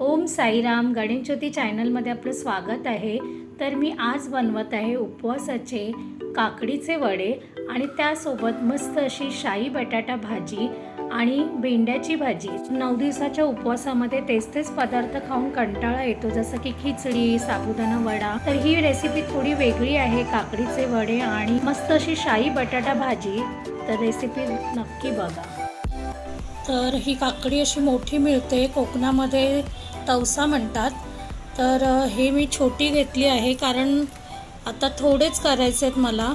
ओम साईराम गणेशज्योती चॅनलमध्ये आपलं स्वागत आहे. तर मी आज बनवत आहे उपवासाचे काकडीचे वडे आणि त्यासोबत मस्त अशी शाई बटाटा भाजी आणि भेंड्याची भाजी. नऊ दिवसाच्या उपवासामध्ये तेच तेच पदार्थ खाऊन कंटाळा येतो जसं की खिचडी साबुदाणा वडा. तर ही रेसिपी थोडी वेगळी आहे काकडीचे वडे आणि मस्त अशी शाई बटाटा भाजी. तर रेसिपी नक्की बघा. तर ही काकडी अशी मोठी मिळते कोकणामध्ये तवसा म्हणतात. तर हे मी छोटी घेतली आहे कारण आता थोडेच करायचे आहेत मला.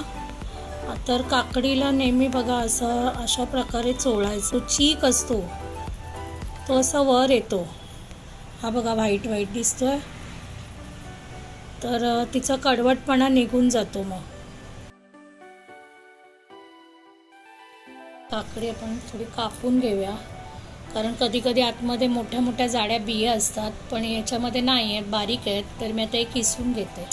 तर काकडीला नेहमी बघा असं अशा प्रकारे चोळायचं. चीक असतो. तो असा वर येतो. हा बघा व्हाईट व्हाईट दिसतोय. तर तिचा कडवटपणा निघून जातो मग. काकडी आपण थोडी कापून घेऊया. कारण कधी कधी आतमध्ये मोठ्या मोठ्या जाड्या बिया असतात पण याच्यामध्ये नाही आहेत बारीक आहेत तर मी आता एक किसून घेते.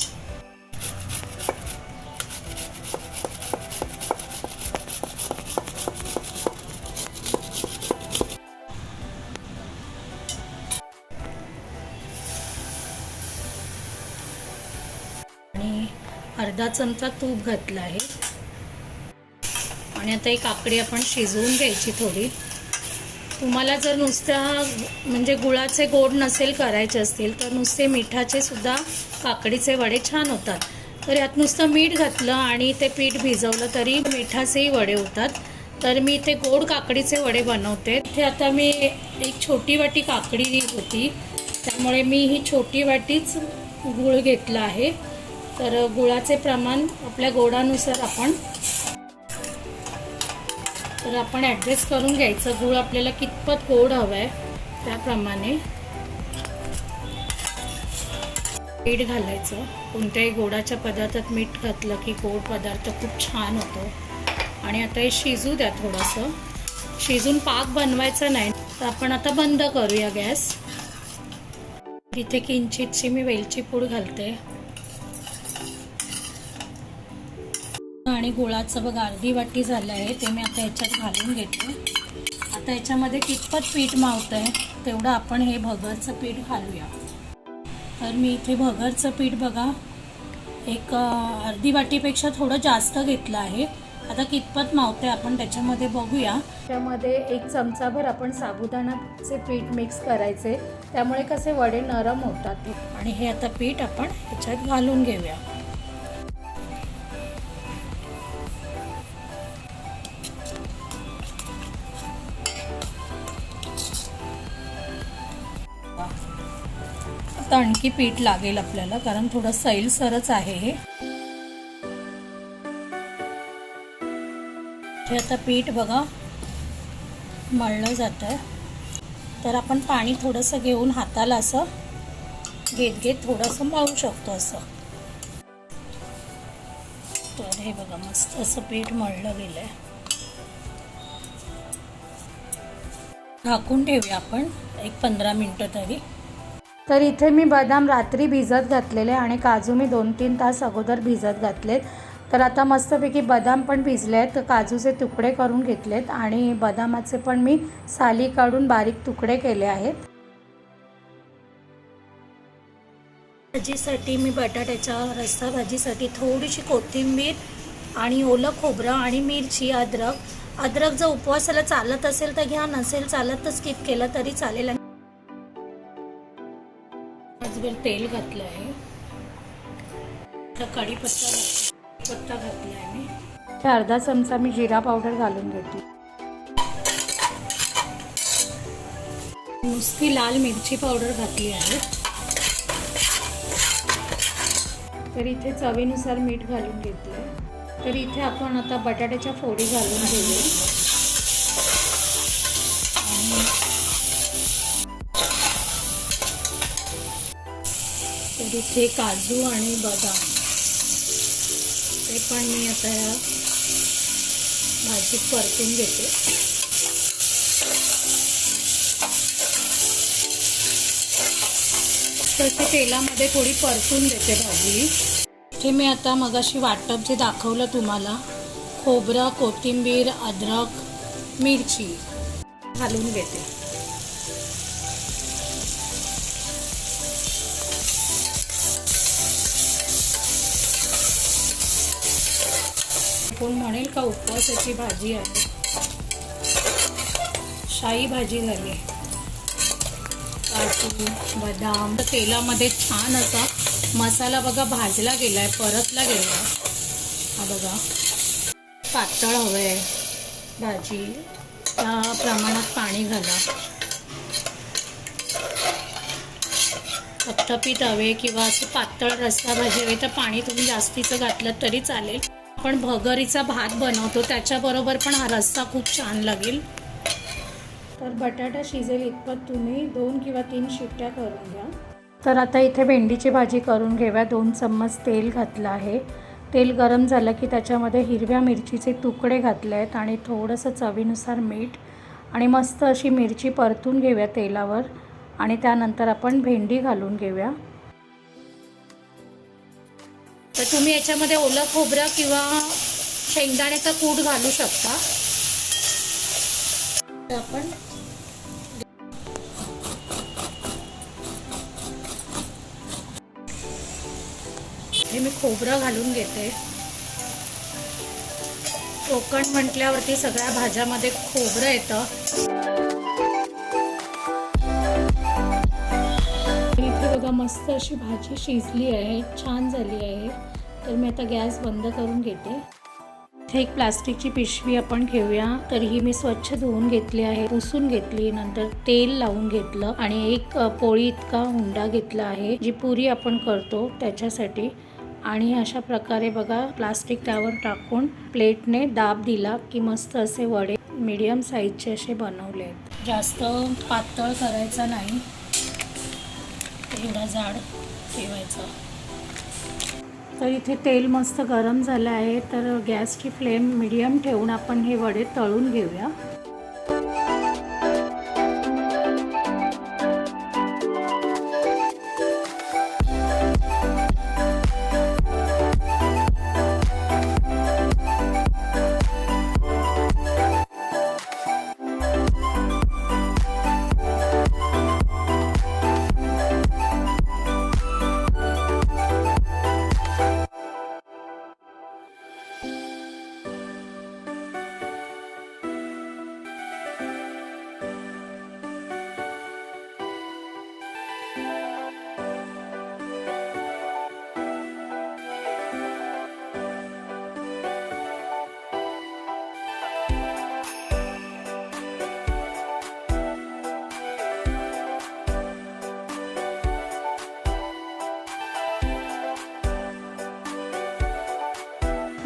आणि अर्धा चमचा तूप घातला आहे. आणि आता ही काकडी आपण शिजवून घ्यायची थोडी. तुम्हाला जर नुसत्या म्हणजे गुळाचे गोड नसेल करायचे असतील तर नुसते मिठाचे सुद्धा काकडीचे वडे छान होतात. तर यात नुसतं मीठ घातलं आणि ते पीठ भिजवलं तरी मिठाचेही वडे होतात. तर मी इथे गोड काकडीचे वडे बनवते. इथे आता मी एक छोटी वाटी काकडी होती. त्यामुळे मी ही छोटी वाटीच गुळ घेतला आहे. तर गुळाचे प्रमाण आपल्या गोडानुसार आपण तर आपण ॲडजस्ट करून घ्यायचं. गूळ आपल्याला कितपत गोड हवं आहे त्याप्रमाणे. मीठ घालायचं. कोणत्याही गोडाच्या पदार्थात मीठ घातलं की गोड पदार्थ खूप छान होतो. आणि आता हे शिजू द्या थोडंसं. शिजून पाक बनवायचा नाही. तर आपण आता बंद करूया गॅस. इथे किंचितशी मी वेलची पूड घालते. आणि गुळाचं बघा अर्धी वाटी झालं आहे ते मी आता ह्याच्यात घालून घेते. आता ह्याच्यामध्ये कितपत पीठ मावतं आहे तेवढं आपण हे भगरचं पीठ घालूया. तर मी इथे भगरचं पीठ बघा एक अर्धी वाटीपेक्षा थोडं जास्त घेतलं आहे. आता कितपत मावते आपण त्याच्यामध्ये बघूया. त्यामध्ये एक चमचाभर आपण साबुदाणाचे पीठ मिक्स करायचे. त्यामुळे कसे वडे नरम होतात. आणि हे आता पीठ आपण ह्याच्यात घालून घेऊया. आता आणखी पीठ लागेल आपल्याला कारण थोडं सैलसरच आहे हे. आता पीठ बघा मळलं जात आहे तर आपण पाणी थोडंसं घेऊन हाताला असं घेत घेत थोडंसं मळू शकतो असं. तर हे बघा मस्त असं पीठ मळलं गेलं आहे झाकून ठेवूया आपण एक पंधरा मिनटं तरी. तर इथे मी बदाम रात्री भिजत घातलेले आणि काजू मी दोन तीन तास अगोदर भिजत घातलेत. तर आता मस्तपैकी बदाम पण भिजले आहेत. काजूचे तुकडे करून घेतलेत आणि बदामाचे पण मी साली काढून बारीक तुकडे केले आहेत. भाजीसाठी मी बटाट्याच्या रस्सा भाजीसाठी थोडीशी कोथिंबीर आणि ओलं खोबरं आणि मिरची अद्रक. अद्रक जर उपवासाला चालत असेल तर घ्या नसेल चालत तर स्किप केलं तरी चालेल. आजवर तेल घातलं आहे कढीपत्ता घात- पत्ता घातला आहे मी अर्धा चमचा मी जिरा पावडर घालून घेतली नुसती लाल मिरची पावडर घातली आहे. तर इथे चवीनुसार मीठ घालून घेतलं तर इथे आपण आता बटाट्याच्या फोडी घालून घेऊया. इथे काजू आणि बदाम. ते पण मी आता या भाजीत परतून घेते. तशी तेलामध्ये थोडी परतून देते भाजी. हे मी आता मगाशी वाटप जे दाखवलं तुम्हाला खोबरं कोथिंबीर अद्रक मिरची घालून घेते. कोण म्हणेल का उपवासाची भाजी आहे? शाही भाजी झाली काजू बदाम. तेलामध्ये छान असा मसाला बघा भाजला गेला आहे परतला गेला आहे हा बघा. पातळ हवं आहे भाजी. त्या प्रमाणात पाणी घाला. थपथपीत हवे किंवा असं पातळ रस्सा भाजी हवी तर पाणी तुम्ही जास्तीचं घातलं तरी चालेल. आपण भगरीचा भात बनवतो त्याच्याबरोबर पण हा रस्सा खूप छान लागेल. तर बटाटा शिजेल इतपत तुम्ही. दोन किंवा तीन शिट्ट्या करून घ्या. तर आता इथे भेंडीची भाजी करून घेऊया. दोन चम्मच तेल घातलं आहे. तेल गरम झालं की त्याच्यामध्ये हिरव्या मिरचीचे तुकडे घातले आहेत आणि थोडंसं चवीनुसार मीठ आणि मस्त अशी मिरची परतून घेऊया तेलावर. आणि त्यानंतर आपण भेंडी घालून घेऊया. तर तुम्ही याच्यामध्ये ओलं खोबरं किंवा शेंगदाण्याचा कूट घालू शकता. तर आपण हे मी खोबरं घालून घेते. कोकण म्हटल्यावरती सगळ्या भाज्यामध्ये खोबरं येतं. बघा मस्त अशी भाजी शिजली आहे छान झाली आहे. तर मी आता गॅस बंद करून घेते. इथे एक प्लास्टिकची पिशवी आपण घेऊया. तर ही मी स्वच्छ धुवून घेतली आहे पुसून घेतली नंतर तेल लावून घेतलं आणि एक पोळी इतका हुंडा घेतला आहे जी पुरी आपण करतो त्याच्यासाठी. आणि अशा प्रकारे बघा प्लास्टिक त्यावर टाकून प्लेटने दाब दिला की मस्त असे वडे मीडियम साईजचे असे बनवले आहेत. जास्त पातळ करायचा नाही. एवढा जाड ठेवायचा. तर इथे तेल मस्त गरम झालं आहे तर गॅसची फ्लेम मिडियम ठेवून आपण हे वडे तळून घेऊया.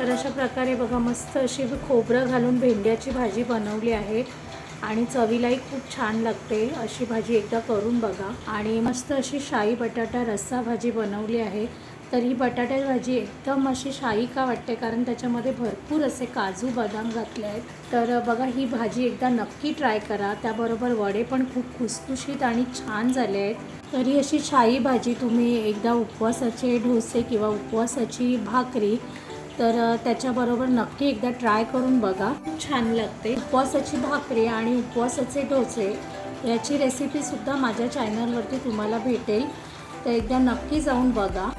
तर अशा प्रकारे बघा मस्त अशी खोबरं घालून भेंड्याची भाजी बनवली आहे. आणि चवीलाही खूप छान लागते अशी भाजी एकदा करून बघा. आणि मस्त अशी शाही बटाटा रस्सा भाजी बनवली आहे. तर ही बटाटा भाजी एकदम अशी शाही का वाटते? कारण त्याच्यामध्ये भरपूर असे काजू बदाम घातले आहेत. तर बघा ही भाजी एकदा नक्की ट्राय करा. त्याबरोबर वडे पण खूप खुसखुशीत आणि छान झाले आहेत. तरी अशी शाही भाजी तुम्ही एकदा उपवासाचे डोसे किंवा उपवासाची भाकरी तर त्याच्याबरोबर नक्की एकदा ट्राय करून बघा. खूप छान लागते. उपवासाची भाकरी आणि उपवासाचे डोसे याची रेसिपीसुद्धा माझ्या चॅनलवरती तुम्हाला भेटेल. तर एकदा नक्की जाऊन बघा.